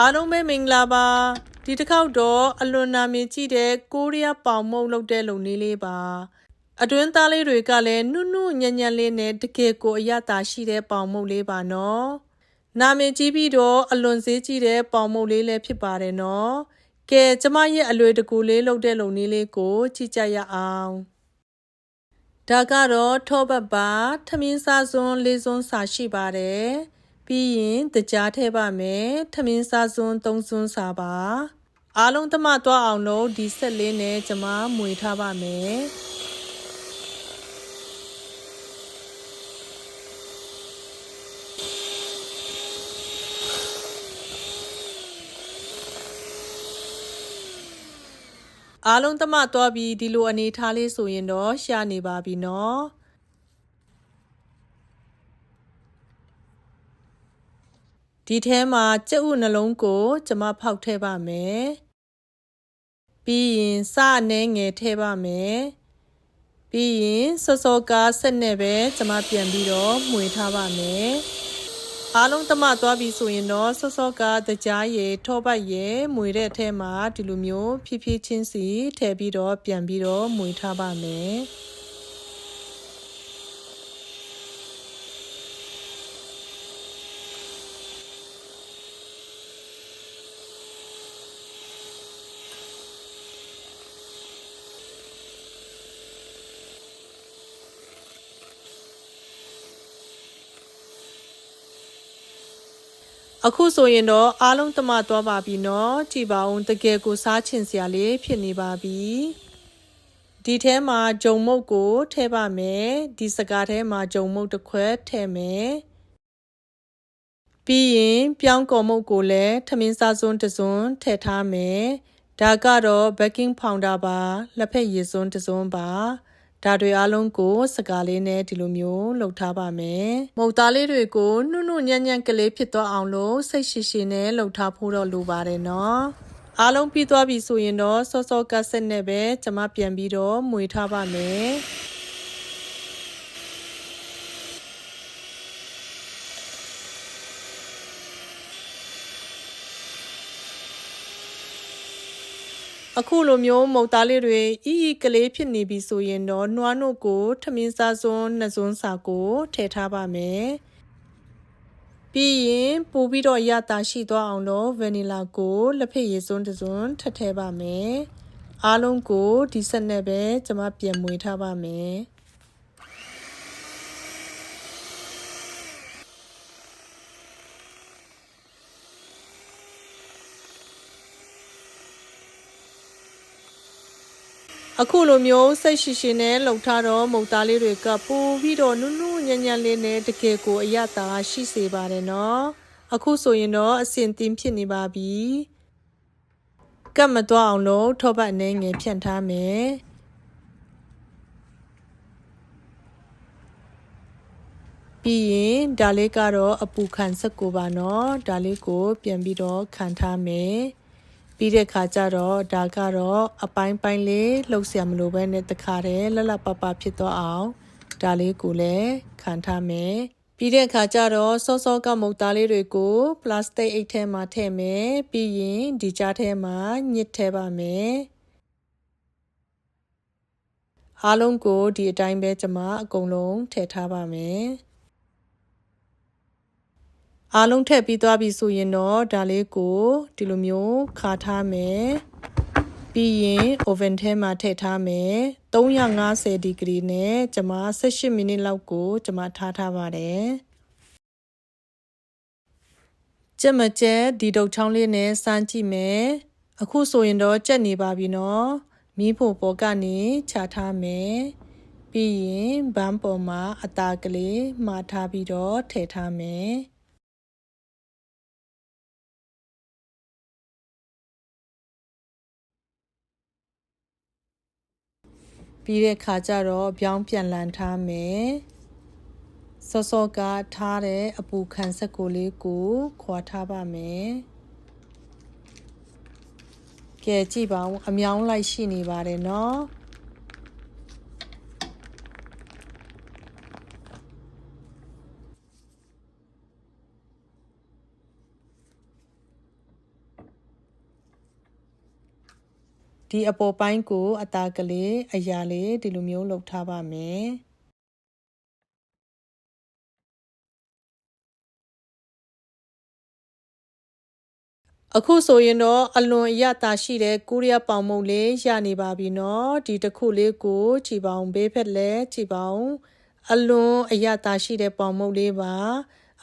အားလုံးပဲမင်္ဂလာပါဒီတစ်ခေါက်တော့အလွန်နာမည်ကြီးတဲ့ကိုရီးယားပေါင်မုံလုပ်တဲ့လုံလေးလေးပါအတွင်းသားလေးတွေကလည်းနုနုညံ့ညံ့လေးနဲ့တကယ်ကိုအရသာရှိတဲ့ပေါင်မုံလေးပါနော်နာမည်ကြီးပြီးတော့အလွန်ဈေးကြီးတဲ့ပေါင်မုံလေးလည်းဖြစ်ပါတယ်နော်ကဲကျမရဲ့အလွယ်တကူလေးလုပ်တဲ့လုံလေးလေးကိုကြည့်ကြရအောင်ဒါကတော့ထောပတ်ပါထမင်းစားစွန်းလေးစွန်းစာရှိပါတယ် ပြီးရင်တကြားထဲပါမယ်ထမင်းစားစွန်းသုံးစွန်းစာပါအားလုံးသမသွားအောင်လို့ဒီဆက်လေးနဲ့ကျွန်မမွေထားပါမယ်အားလုံးသမသွားပြီးဒီလိုအနေထားလေးဆိုရင်တော့ရှာနေပါပြီနော် ဒီထဲမှာကြက်ဥနှလုံးကို ကျွန်မဖောက်ထည့်ပါမယ်ပြီးရင်စအနေငယ်ထည့်ပါမယ်ပြီးရင်စောစောကားဆက်နဲ့ပဲကျွန်မပြန်ပြီးတော့မှွေထားပါမယ်အားလုံးတမသွားပြီဆိုရင်တော့စောစောကားတကြားရည်ထောပတ်ရည်မှွေတဲ့အထဲမှာဒီလိုမျိုးဖြည်းဖြည်းချင်းစီထည့်ပြီးတော့ပြန်ပြီးတော့မှွေထားပါမယ် အခုဆိုရင်တော့အားလုံးတမသွားပါပြီနော်ကြည်ပါဦးတကယ်ကိုစားချင်စရာလေးဖြစ်နေပါပြီဒီထဲမှာဂျုံမုတ်ကိုထည့်ပါမယ်ဒီစကားထဲမှာဂျုံမုတ်တစ်ခွက်ထည့်မယ်ပြီးရင်ပြောင်းကော်မုတ်ကိုလည်းထမင်းစားစွန်းတစ်စွန်းထည့်ထားမယ်ဒါကတော့ baking powder ပါလက်ဖက်ရည်စွန်းတစ်စွန်းပါ ဒါတွေအားလုံးကိုစကားလေးနဲ့ဒီလိုမျိုးလှုပ်ထားပါမယ်။မုတ်သားလေးတွေကိုနှုတ်နှုတ်ညံ့ညံ့ကလေးဖြစ်သွားအောင်လို့စိတ်ရှိရှိနဲ့လှုပ်ထားဖို့တော့လိုပါတယ်နော်။အားလုံးပြီးသွားပြီဆိုရင်တော့စောစောကတ်ဆက်နဲ့ပဲကျွန်မပြန်ပြီးတော့မှွေထားပါမယ်။ အခုလိုမျိုးမုတ်သားလေးတွေအီအီကလေးဖြစ်နေပြီဆိုရင်တော့နှွားနို့ကိုထမင်းစားစွန်းနှစ်စွန်းစာကိုထည့်ထားပါမယ်ပြီးရင်ပို့ပြီးတော့ရတာရှိသွားအောင်လို့ဗနီလာကိုလက်ဖက်ရည်စွန်းတစ်စွန်းထည့်ထည့်ပါမယ်အားလုံးကိုဒီဆက်နဲ့ပဲကျွန်မပြန်မွေထားပါမယ် အခုလိုမျိုးစိတ်ရှိရှိနဲ့လှုပ်ထားတော့မုတ်သားလေးတွေကပိုပြီးတော့နုနုညံ့ညံ့လေးနဲ့တကယ်ကိုအရသာရှိစေပါတယ်နော်အခုဆိုရင်တော့အစင်တင်းဖြစ်နေပါပြီကတ်မသွားအောင်လို့ထောပတ်အနေငယ်ဖြန့်ထားမယ်ပြီးရင်ဒါလေးကတော့အပူခံစက်ကိုပါနော်ဒါလေးကို ပြန်ပြီးတော့ခံထားမယ် ပြီးတဲ့ခါကျတော့ဒါကတော့အပိုင်းပိုင်းလေးလှုပ်ဆရာမလိုပဲနဲ့တခါတည်းလှလှပပဖြစ်သွားအောင်ဒါလေးကိုလည်းခံထားမယ်ပြီးတဲ့အခါကျတော့စောစောကမုတ်သားလေးတွေကိုပလတ်စတစ်အိတ်ထဲမှာထည့်မယ်ပြီးရင်ဒီကြားထဲမှာညစ်ထည့်ပါမယ်အားလုံးကိုဒီအတိုင်းပဲကျွန်မအကုန်လုံးထည့်ထားပါမယ် အားလုံးထည့်ပြီးသွားပြီဆိုရင်တော့ဒါလေးကိုဒီလိုမျိုးခါထားမယ်ပြီးရင် oven ထဲမှာထည့်ထားမယ်350ဒီဂရီနဲ့ကျွန်မ18မိနစ်လောက်ကိုကျွန်မထားထားပါတယ်ကြက်မကြက်ဒီဒုတ်ချောင်းလေးနဲ့စမ်းကြည့်မယ်အခုဆိုရင်တော့ကြက်နေပါပြီနော်မီးဖို့ပေါ်ကနေခြာထားမယ်ပြီးရင်ဘန်းပေါ်မှာအသားကလေးမှာထားပြီးတော့ထည့်ထားမယ် ပြီးတဲ့ခါကျတော့ပြောင်းပြန်လန်ထားမယ်စောစောကထားတဲ့အပူခံဆက်ကိုလေးကိုခွာထားပါမယ်ကဲကြည့်ပါဦးအမြောင်းလိုက်ရှိနေပါတယ်နော် ဒီအပေါ်ပိုင်းကိုအသားကလေးအရာလေးဒီလိုမျိုးလှုပ်ထားပါမယ်အခုဆိုရင်တော့အလွန်အရတာရှိတဲ့ကိုရီးယားပေါင်မုတ်လေးရနေပါပြီနော်ဒီတစ်ခုလေးကိုခြီပေါင်ဘေးဖက်လဲခြီပေါင်အလွန်အရတာရှိတဲ့ပေါင်မုတ်လေးပါ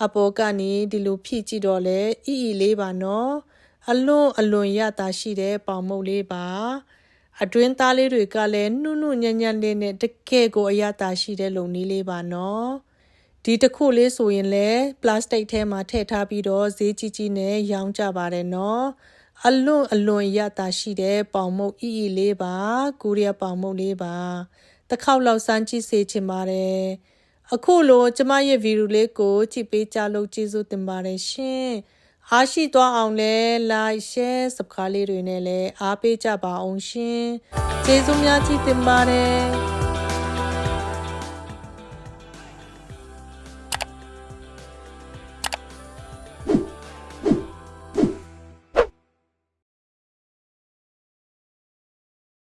အပေါ်ကနေဒီလိုဖြည့်ကြည့်တော့လဲအီအီလေးပါနော် အလွန်အလွန်ရတာရှိတဲ့ပေါင်မုတ်လေးပါအတွင်းသားလေးတွေကလည်းနှုတ်နှုတ်ညံ့ညံ့လေးနဲ့တကယ်ကိုအရတာရှိတဲ့လုံနည်းလေးပါနော်ဒီတစ်ခုလေးဆိုရင်လည်းပလတ်စတစ်ထဲမှာထည့်ထားပြီးတော့ဈေးကြီးကြီးနဲ့ရောင်းကြပါတယ်နော်အလွန်အလွန်ရတာရှိတဲ့ပေါင်မုတ်အီအီလေးပါကိုရီးယားပေါင်မုတ်လေးပါတစ်ခေါက်လောက်စမ်းကြည့်စေချင်ပါတယ်အခုလိုကျမရဲ့ဗီဒီယိုလေးကိုကြည့်ပေးကြလို့ကျေးဇူးတင်ပါတယ်ရှင် အားရှိသွားအောင်လဲ like share subscribe လေးတွေနဲ့လည်းအားပေးကြပါအောင်ရှင်ကျေးဇူးများကြီးတင်ပါတယ်